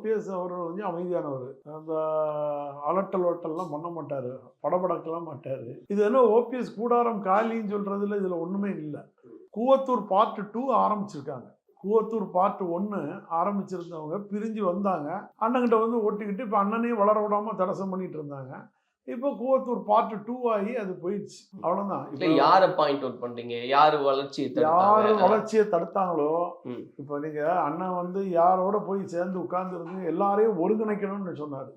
OPS அவர் வந்து அமைதியானவர். அந்த அலட்டல் ஓட்டல்லாம் பண்ண மாட்டார். படபடக்கெல்லாம் மாட்டார். இது என்ன ஓபிஎஸ் கூடாரம் காலின்னு சொல்கிறதுல இதில் ஒன்றுமே இல்லை. கூவத்தூர் பார்ட் டூ ஆரம்பிச்சிருக்காங்க. கூவத்தூர் பார்ட் ஒன்று ஆரம்பிச்சிருந்தவங்க பிரிஞ்சு வந்தாங்க. அண்ணன்கிட்ட வந்து ஓட்டிக்கிட்டு இப்போ அண்ணனையும் வளர விடாமல் தடசம் பண்ணிகிட்டு இருந்தாங்க. இப்போ கூவத்தூர் பார்ட் டூ ஆகி அது போயிடுச்சு. அவ்வளோதான் இல்ல யார பாயிண்ட் அவுட் பண்றீங்க? யாரு வளர்ச்சி யாரு வளர்ச்சியை தடுத்தாங்களோ. இப்போ நீங்க அண்ணன் வந்து யாரோட போய் சேர்ந்து உட்கார்ந்து இருந்து எல்லாரையும் ஒருங்கிணைக்கணும்னு சொன்னார்.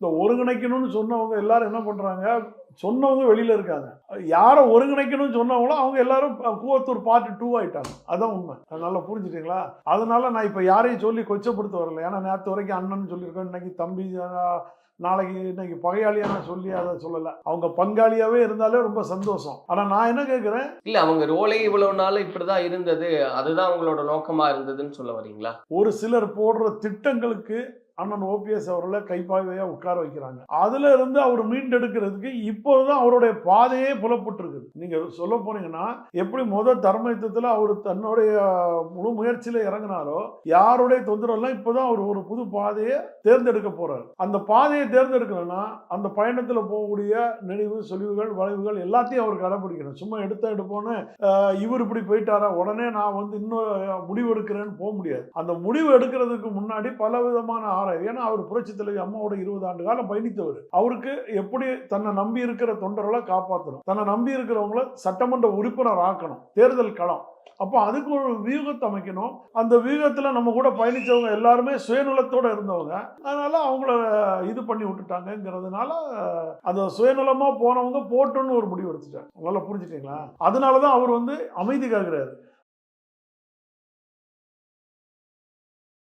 இந்த ஒருங்கிணைக்கணும்னு சொன்னவங்க எல்லாரும் என்ன பண்றாங்க? சொன்னவங்க வெளியில இருக்காங்க. யாரை ஒருங்கிணைக்கணும்னு சொன்னவங்களோ அவங்க எல்லாரும் கூவத்தூர் பார்ட் டூ ஆயிட்டாங்க. அதான் உண்மை. அது நல்லா புரிஞ்சுட்டீங்களா? அதனால நான் இப்போ யாரையும் சொல்லி கொச்சப்படுத்த வரல. ஏன்னா நேற்று வரைக்கும் அண்ணன் சொல்லியிருக்கேன் இன்னைக்கு தம்பி நாளைக்கு இன்னைக்கு பகையாளியா நான் சொல்லி அதை சொல்லலை. அவங்க பங்காளியாவே இருந்தாலே ரொம்ப சந்தோஷம். ஆனா நான் என்ன கேட்குறேன் இல்ல அவங்க ரோலே இவ்வளவு நாள் இப்படிதான் இருந்தது. அதுதான் அவங்களோட நோக்கமா இருந்ததுன்னு சொல்ல வரீங்களா? ஒரு சிலர் போடுற திட்டங்களுக்கு அண்ணன் ஓபிஎஸ் அவர்களை கைப்பாவையா உட்கார வைக்கிறாங்க. அதுல இருந்து அவர் மீண்டெடுக்கிறதுக்கு இப்போதான் அவருடைய பாதையே புலப்பட்டிருக்குது. நீங்க சொல்ல போனீங்கன்னா எப்படி முத தர்மயுத்தத்தில் அவர் தன்னுடைய முழு முயற்சியில இறங்கினாரோ யாருடைய தொந்தரவுலாம் இப்போதான் அவர் ஒரு புது பாதையை தேர்ந்தெடுக்க போறாரு. அந்த பாதையை தேர்ந்தெடுக்கணும்னா அந்த பயணத்தில் போகக்கூடிய நினைவு சொலிவுகள் வளைவுகள் எல்லாத்தையும் அவர் கடைபிடிக்கணும் சும்மா எடுத்த எடுப்போன்னு இவர் இப்படி போயிட்டாரா உடனே நான் வந்து இன்னும் முடிவு எடுக்கிறேன்னு போக முடியாது. அந்த முடிவு எடுக்கிறதுக்கு முன்னாடி பல விதமான ஆராய்வு ஏன்னா அவர் புரட்சி தலைவி அம்மாவோட இருபது ஆண்டு காலம் பயணித்தவர். அவருக்கு எப்படி தன்னை நம்பி இருக்கிற தொண்டர்களை காப்பாற்றணும் தன்னை நம்பி இருக்கிறவங்கள சட்டமன்ற உறுப்பினர் ஆக்கணும். தேர்தல் களம். அப்போ அதுக்கு ஒரு வியூகத்தை அமைக்கணும். அந்த வியூகத்தில் நம்ம கூட பயணித்தவங்க எல்லாருமே சுயநலத்தோட இருந்தவங்க. அதனால அவங்கள இது பண்ணி விட்டுட்டாங்கங்கிறதுனால அந்த சுயநலமாக போனவங்க போட்டுன்னு ஒரு முடிவு எடுத்துட்டாங்க. நல்லா புரிஞ்சுட்டீங்களா அதனால தான் அவர் வந்து அமைதி காக்குறாரு.